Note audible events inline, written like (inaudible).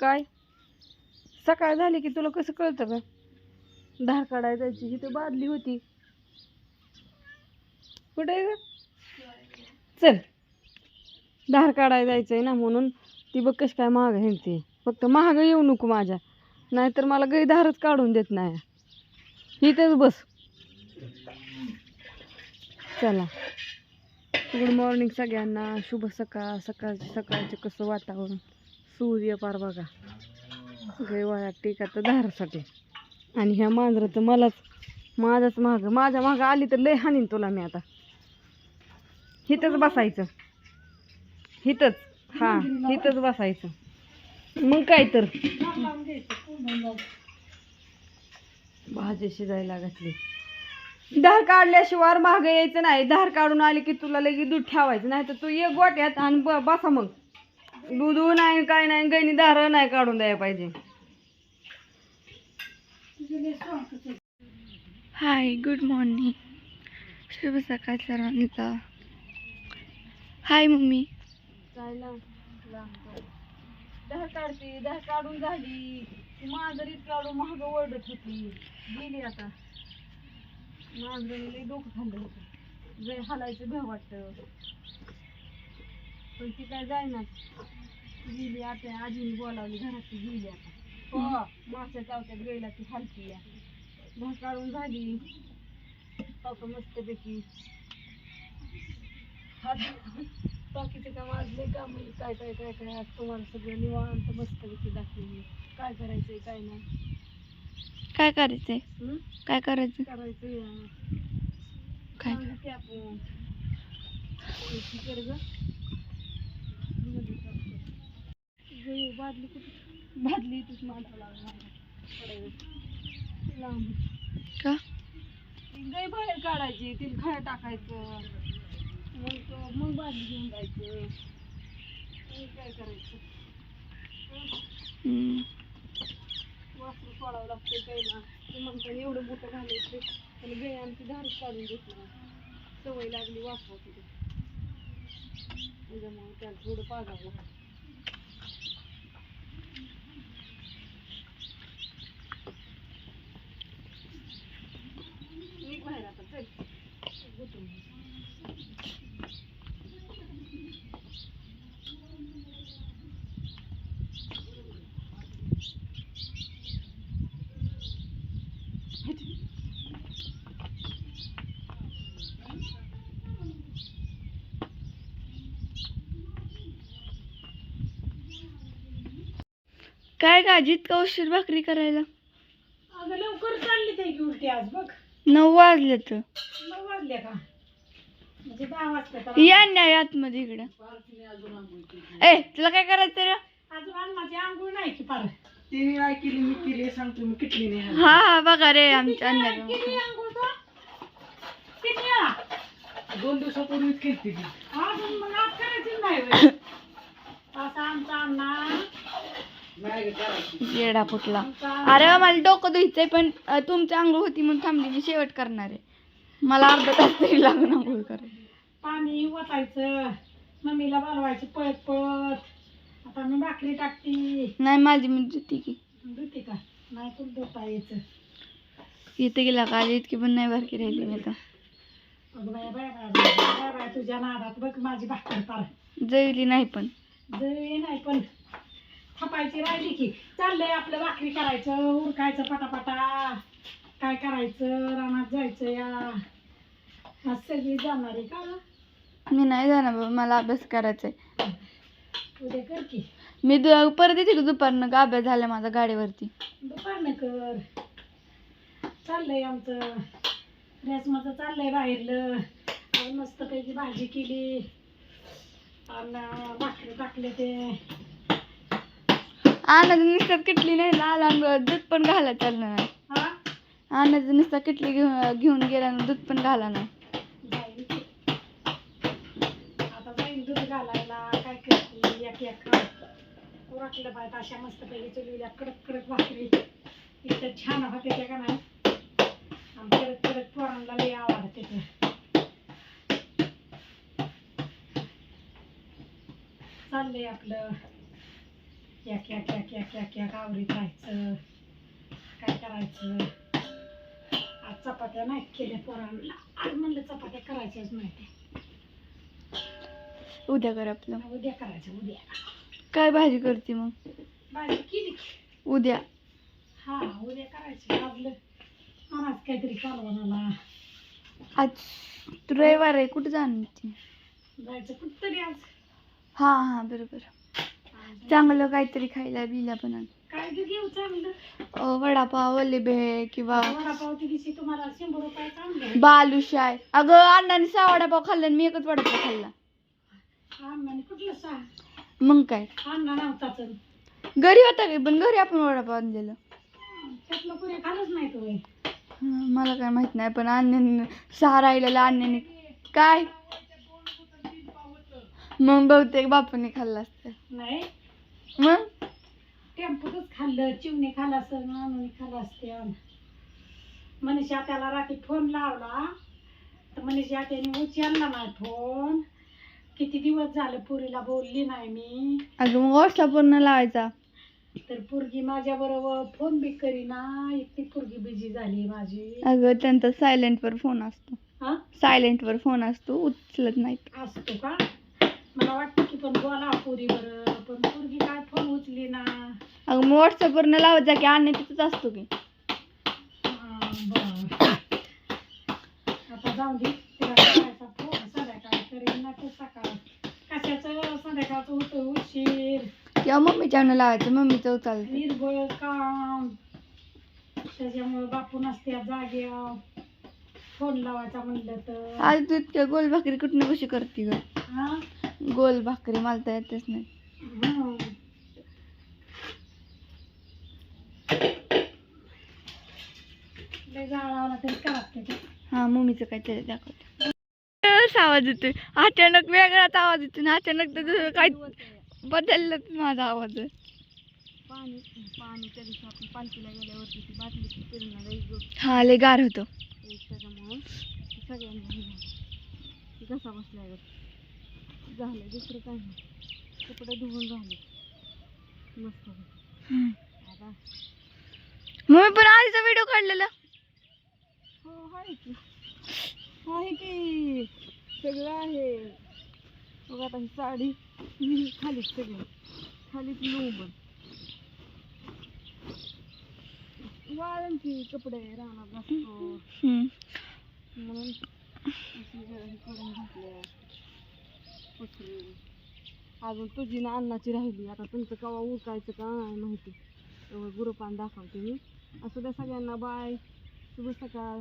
काय? सकाळ झाली की तुला कसं कळतं का धार काढायला जायची ही तर बादली होती. कुठे आहे ग? चल. धार काढाय जायचंय ना म्हणून ती बघ कशी काय महाग हिंडते. फक्त महाग येऊ नको माझ्या. नाहीतर मला गई धारच काढून देत नाही. इथेच बस. चला. गुड मॉर्निंग सगळ्यांना. शुभ सकाळ. सकाळचे सकाळचे कसं वातावरण? सूर्य पार बघा. गैवाळ्यात टीका तर आता आणि ह्या मांजराचं मलाच माझाच माग माझ्या मागं आली तर लय हानीन तुला मी आता. हिथंच बसायचं. हिथंच. हा हिथंच बसायचं. मग काय तर. भाजी शिजायला घातली. धार काढल्याशिवाय मागं यायचं नाही. धार काढून आली की तुला लगेच दूध ठेवायचं. नाही तर तू ये गोट्यात आणि बसा मग. दूध नाही काय नाही गैनी धार नाही काढून द्यायला पाहिजे. हाय गुड मॉर्निंग शुभ सकाळ सर्वांचा. हाय मम्मी. धार काढते धार काढून झाली. ती मांजरीत काढून महाग ओरडत होती. गेली आता. मांजरीने लई डोकं खाल्लं होतं. जे हालायचं भ्या वाटतं. पण ती काय जायना. गेली आता आजीने बोलावली घरात ती गेली आता. हो मागच्या चावत्यात गेला ती हलकी या काढून झाली. पापा मस्तपैकी बाकीचे काम आज लय काम. काय काय काय काय आज तुम्हाला सगळं निवांत मस्तपैकी दाखवली काय करायचंय काय नाही. काय करायचंय? हं? काय करायचं करायचंय अं, काय आपण. एक कर ग. मध्ये गं, बादली कुठे? बादली इथेच मांडावं लागणार. पडायला. लांब. का? गाय बाहेर काढायची तिला खाया टाकायचं. मग तो- मग बादली घेऊन जायचं. काय करायचं. वासरू सोडावं लागतं गायला ते म्हणतात एवढं मोठं घालायचं पण गाय आमची धारच काढून देत सवय लागली वासराची. त्याच्यामुळे त्याला थोडं पाजावं लागतं निघ बाहेर आता चल गुतून काय काळजीत का उशीर भाकरी करायला? अगं लवकर चालली ते की उलटी आज बघ. नऊ वाजले तर. नऊ वाजल्या का? म्हणजे दहा वाजता या नाही आतमध्ये इकडं. ए तुला काय करायचं रे? अजून अन्नाची आंघोळ नाही की पार. तिने नाही केली मी केली सांगतो मी किटली नाही हा हा बघा रे आमच्या केली अन्य आंघोळ तो? किती वेळा? दोन दिवसापूर्वीच केली ती. अजून मग आज करायची नाही होय. (coughs) असा आमचा अण्णा नाही येडा फुटला. अरे मला डोकं धुयचंय पण तुमची आंघोळ होती म्हणून थांबली. मी शेवट करणार आहे. मला अर्धा तास तरी लागून आंघोळ करायला. पाणी ओतायचं. मम्मीला बोलवायचं पळत पळत. आता मी भाकरी टाकती. नाही माझी मी धुती की. धुते का? नाही पण धुता यायचं इथे गेला का? इतकी पण नाही बारकी राहिली मी आता. बाया तुझ्या नादात बघ माझी भाकर पार. जळली नाही पण. जरी नाही पण. थापायची राहिली की. चाललंय आपलं भाकरी करायचं उरकायचं पटापटा. काय करायचं? रानात जायचं या. आज सगळी जाणार आहे का? मी नाही जाणार बाबा मला अभ्यास करायचा आहे. उद्या कर की. मी दु परत येते की दुपारनं? का अभ्यास झाला माझा गाडीवरती. दुपारनं कर. चाललंय आमचं. रेसमाचं चाललंय बाहेरलं. मस्तपैकी भाजी केली. आणि भाकरी टाकले ते. आणायचं नुसतं किटली नाही लाल आणि दूध पण घालायला चाललं नाही. हा? आणायचं नुसतं किटली घेऊन घेऊन गेला दूध पण घाला नाही. पाहिजे अशा चुलीला कडक कडक भाकरी. इतकं छान होते त्या का नाही? आणि कडक कडक पोरांना लई आवडते ते. चाललंय आपलं. एक एक एक एक एक एक आवरीत राहायचं? काय करायचं? आज चपात्या नाही केल्या पोरांना. आज म्हणलं चपात्या करायच्याच नाही उद्या कर आपलं. उद्या करायचं उद्या. काय भाजी करते मग? भाजी केली उद्या. हा उद्या करायचं. आपलं आज काहीतरी कालवणाला. आज तू रविवार आहे. कुठं जाणार ती? जायचं कुठतरी आज? हा हा बरोबर. चांगलं काहीतरी खायला बिला पण आण. काय तू घेऊ चांगलं. अं, वडापाव किंवा वडापाव ती दिवशी तुम्हाला शंभर रुपये चांगले बालुशाय अगं अण्णाने सहा वडापाव खाल्ला आणि मी एकच वडापाव खाल्ला. अण्णाने कुठलं सहा? मग काय? अण्णा नव्हताच. घरी होता काय पण घरी आपण वडापाव आणलेलं. त्यातलं कोणी खालच नाही तो हं, मला काय माहीत नाही पण अण्णाने सहा राहिलेला अण्णाने काय? मग बहुतेक बापूने खाल्ला असतं. नाही. मग? टेम्पोतच खाल्लं चिवणे खाल्लं असं नानूने खाल्लं असते मनीषा त्याला रात्री फोन लावला. तर मनीषा त्याने उचलला नाही फोन किती दिवस झाले पुरीला बोलली नाही मी. अगं मग व्हॉट्सअपवरनं लावायचा? तर पोरगी माझ्या बरोबर फोन बी करीना. इतकी पोरगी बिझी झाली माझी. अगं त्यांचा सायलेंटवर फोन असतो. हा? सायलेंटवर फोन असतो उचलत नाहीत. असतो का? मला वाटतं की पण बोला पुरी बरं पण पोरगी काय फोन उचली ना. अगं मग व्हॉट्सअपवरनं लावायचा की अण्णा तिथंच असतो की. हा, बरं. आता जाऊ दे. तिला करायचा फोन. संध्याकाळी करीन ना ते सकाळ. कशाचं? संध्याकाळचं होतं उशीर. किंवा मम्मीच्या लावायचं मम्मीचं उचलतं निर्बळ काम. त्याच्यामुळे बापू नसत्या जाग्या. फोन लावायचा म्हणलं तर. आज तू इतक्या गोल भाकरी कुठनं कशी करते ग? हा? गोल भाकरी मला तर येतच नाही. हं. तरी हा मम्मीचं काहीतरी दाखवते. आवाज येतोय. अचानक वेगळाच आवाज येतो ना अचानक तर दुसरं काय बदललंच माझा आवाज. पाणी पाणी त्या दिवशी आपण पालखीला गेल्यावरती ती बाटली फिरणार एक हा लय गार होतो. त्याच्यामुळं सगळ्यांना झालं दुसरं काय नाही. कपडे धुवून झाले. मस्त आता मम्मी पण आधीचा व्हिडिओ काढलेला. हो आहे की. आहे की. सगळं आहे. बघ आता ही साडी. खालीच सगळं. खालीच लोंबन वाळंची कपडे राहणार असतो. म्हणून करून घातल्या पसरून अजून तुझी ना अन्नाची राहिली. आता तुमचं कवा उरकायचं का नाही माहिती. एवढं गुरुपान दाखवते मी. असं त्या सगळ्यांना बाय. शुभ सकाळ.